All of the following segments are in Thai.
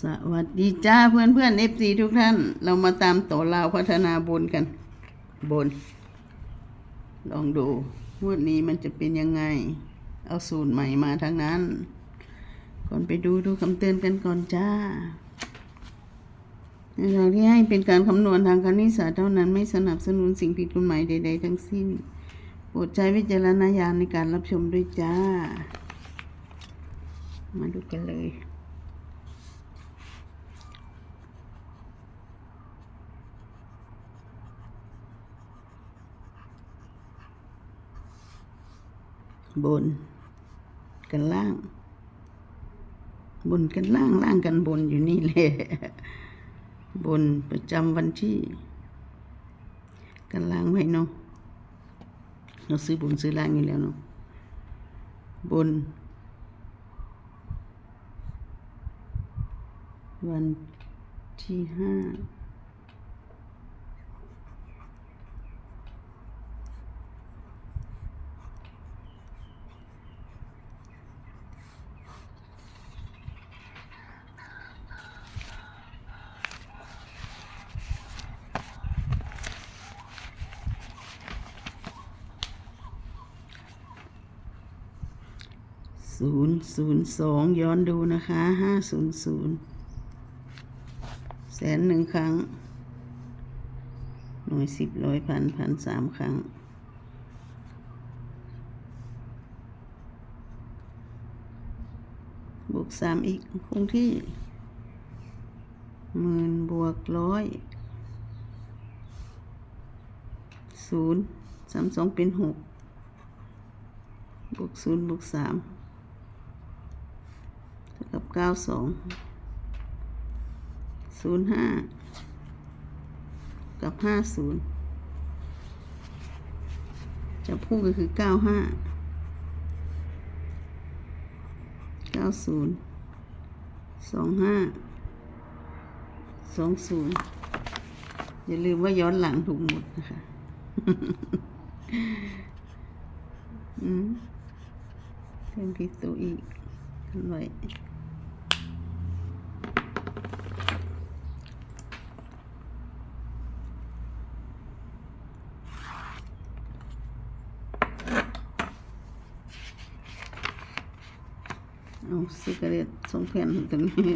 สวัสดีจ้าเพื่อนเพื่อนเอฟซีทุกท่าน เรามาตามต่อลาวพัฒนาบนกัน บน ลองดูงวดนี้มันจะเป็นยังไง เอาสูตรใหม่มาทั้งนั้น ก่อนไปดูดูคำเตือนกันก่อนจ้าเราที่ให้เป็นการคำนวณทางคณิตศาสตร์เท่านั้นไม่สนับสนุนสิ่งผิดกฎหมายใด ๆ ทั้งสิ้นโปรดใช้วิจารณญาณในการรับชมด้วยจ้า มาดูกันเลย บน กันล่าง บนกันล่างล่างกันบนอยู่นี่แหละบนประจำวันที่กันล่างไว้เนาะเราซื้อบนซื้อล่างอยู่แล้วเนาะบน วันที่ห้า ศูนย์ศูนย์สองย้อนดูนะคะห้าศูนย์ศูนย์แสนหนึ่งครั้ง หน่วยสิบร้อยพันพันสามครั้ง บวกสามอีกคงที่หมื่นบวกร้อยศูนย์สามสองเป็นหกบวกศูนย์บวกสาม เก้าสองศูนย์ห้ากับห้าศูนย์จะพูดก็คือเก้าห้าเก้าศูนย์สองห้าสองศูนย์อย่าลืมว่าย้อนหลังถูกหมดนะคะอืมเพิ่มพิสูจน์อีกกันไว้ เอาซิกาเรตสองแผ่นตรงนี้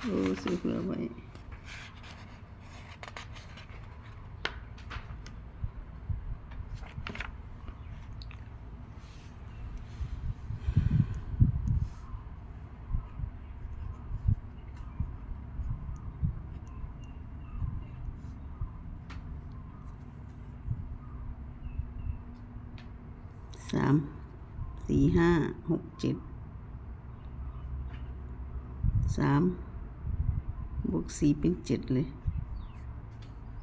โอ้ซื้อเพื่อไว้สามสี่ห้าหกเจ็ด สามบวกสี่เป็นเจ็ดเลย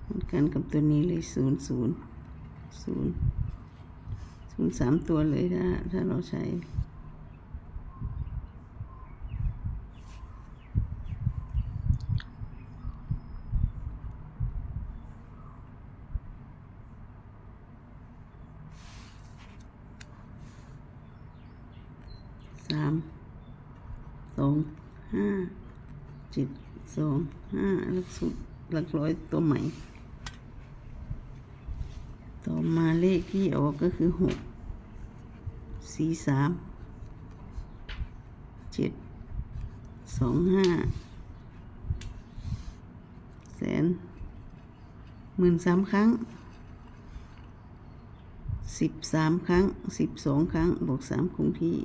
เหมือนกันกับตัวนี้เลยศูนย์ศูนย์ศูนย์ศูนย์สามตัวเลยถ้าถ้าเราใช้สามสอง ห้าเจ็ดสองห้าหลักสุดหลักร้อยตัวใหม่ ต่อมาเลขที่ออกก็คือหกสี่สามเจ็ดสองห้าแสนหมื่นสามครั้งสิบสามครั้งสิบสองครั้งบวกสามคงที่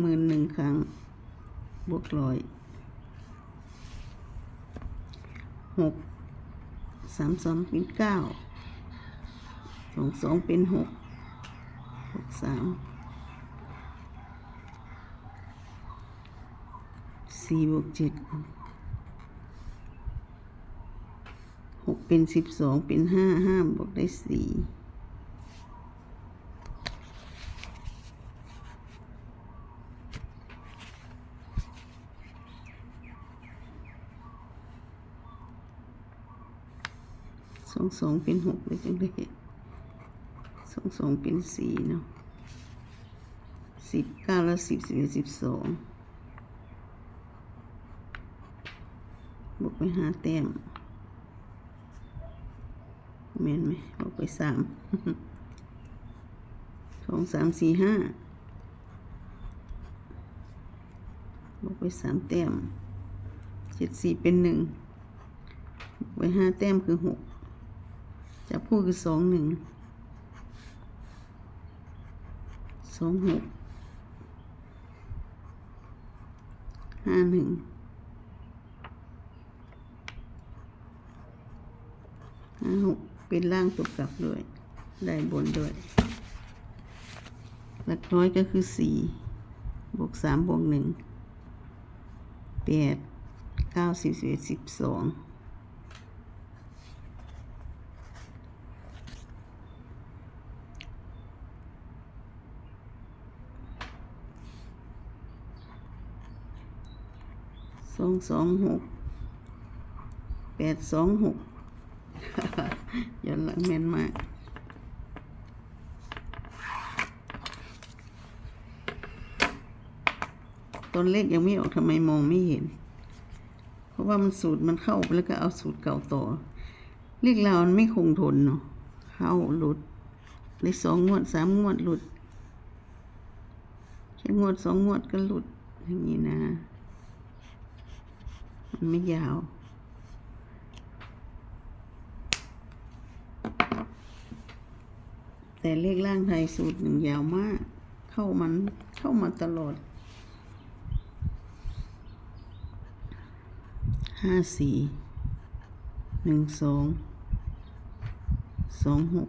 หมื่นหนึ่งครั้ง บวกร้อยหกสามสองเป็นเก้าสองสองเป็นหกหกสามสี่บวกเจ็ดหกเป็นสิบสองเป็นห้าห้าบวกได้สี่ องสองเป็นหกเลยจังเลยสองสองเป็นสี่เนาะสิบเก้าแล้วสิบสิบเอ็ดสิบสองบวกไปห้าแต้มเมนไหมบวกไปสามสองสามสี่ห้าบวกไปสามแต้มเจ็ดสี่เป็นหนึ่งบวกไปห้าแต้มคือหก จับคู่คือสองหนึ่งสองหกห้าหนึ่งห้าหกเป็นล่างตกกลับด้วย ได้บนด้วย หลักร้อยก็คือสี่บวกสามบวกหนึ่งแปดเก้าสิบสิบเอ็ดสิบสอง องสองหกแปดสองหกย้อนหลังแม่นมากตอนเลขยังไม่ออกทำไมมองไม่เห็น เพราะว่ามันสูตรมันเข้าไปแล้วก็เอาสูตรเก่าต่อ เลขเรามันไม่คงทนเนาะเข้าหลุดในสองงวดสามงวดหลุดแค่งวดสองงวดก็หลุดอย่างนี้นะ ไม่ยาว แต่เลขล่างไทยสูตรหนึ่งยาวมาก เข้ามันเข้ามาตลอดห้าสี่หนึ่งสองสองหก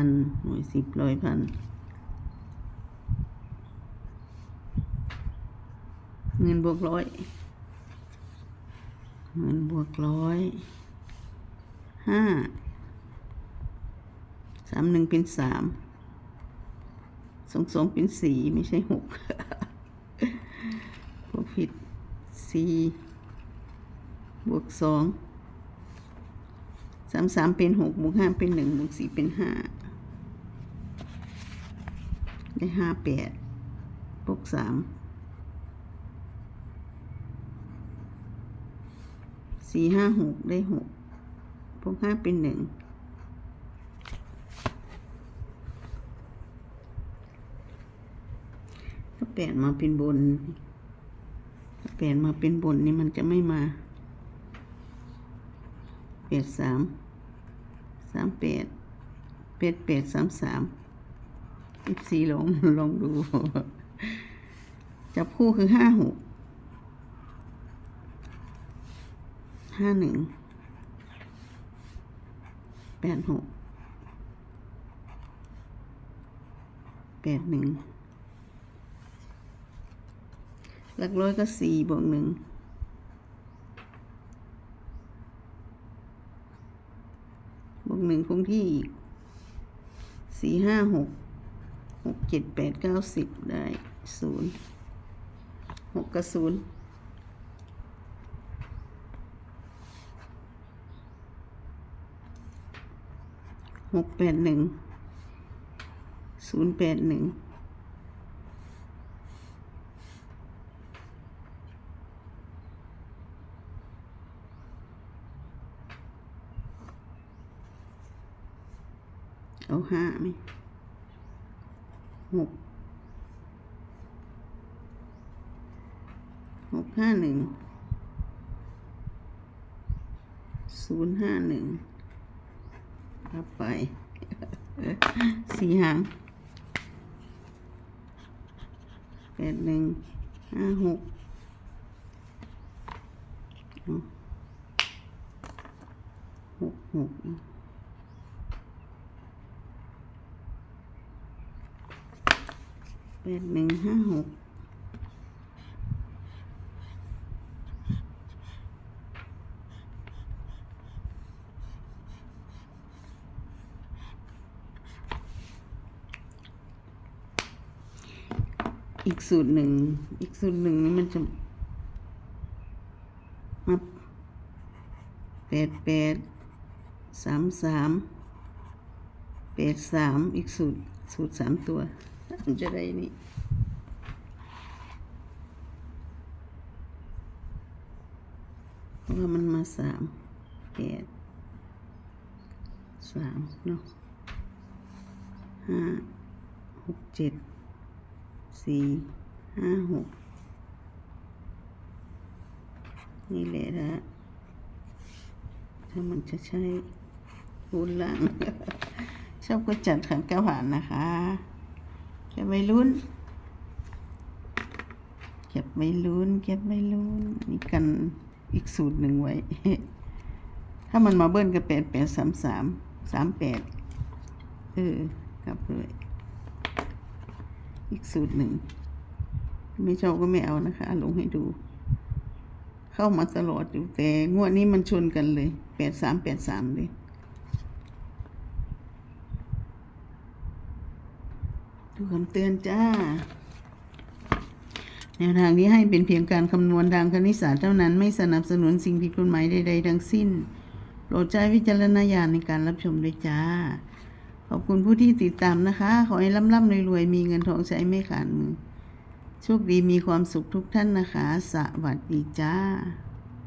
พันหน่วยสิบร้อยพันเงินบวกร้อยเงินบวกร้อยห้าสามหนึ่งเป็นสามสองสองเป็นสี่ไม่ใช่หกพวกผิดสี่บวกสองสามสามเป็นหกบวกห้าเป็นหนึ่งบวกสี่เป็นห้า ได้ห้าแปดบวกสามสี่ห้าหกได้หกบวกห้าเป็นหนึ่งถ้าแปดมาเป็นบน ถ้าแปดมาเป็นบนนี่มันจะไม่มาแปดสามสามแปดแปดแปดสามสาม อีกสี่ลองลองดู จับคู่คือห้าหกห้าหนึ่งแปดหกแปดหนึ่งหลักร้อยก็สี่บวกหนึ่งบวกหนึ่งคงที่อีกสี่ห้าหก หกเจ็ดแปดเก้าสิบได้ศูนย์หกกับศูนย์หกแปดหนึ่งศูนย์แปดหนึ่งเอาห้าไหม หกหกห้าหนึ่งศูนย์ห้าหนึ่งรับไปสี่หางแปดหนึ่งห้าหกหกหก แปดหนึ่งห้าหกอีกสูตรหนึ่ง อีกสูตรหนึ่งนี่มันจะมาแปดแปดสามสามแปดสามอีกสูตร สูตรสามตัว มันจะได้นี่เพราะว่ามันมาสามแปดสามเนาะห้าหกเจ็ดสี่ห้าหกนี่แหละนะถ้ามันจะใช่คูณล่าง ชอบก็จัดขันเก้าผ่านนะคะ แค่ไม่ลุ้น เก็บไม่ลุ้น เก็บไม่ลุ้น นี่กันอีกสูตรหนึ่งไว้ ถ้ามันมาเบิ้ลก็แปดแปดสามสามสามแปดเออกลับเลยอีกสูตรหนึ่ง ไม่ชอบก็ไม่เอานะคะ ลงให้ดู เข้ามาตลอดอยู่แต่งวดนี้มันชนกันเลยแปดสามแปดสามเลย ดูคำเตือนจ้า แนวทางนี้ให้เป็นเพียงการคำนวณทางคณิตศาสตร์เท่านั้นไม่สนับสนุนสิ่งผิดกฎหมายใด ๆ ทั้งสิ้น โปรดใช้วิจารณญาณในการรับชมด้วยจ้า ขอบคุณผู้ที่ติดตามนะคะ ขอให้ร่ำๆรวยๆมีเงินทองใช้ไม่ขาดมือโชคดีมีความสุขทุกท่านนะคะ สวัสดีจ้า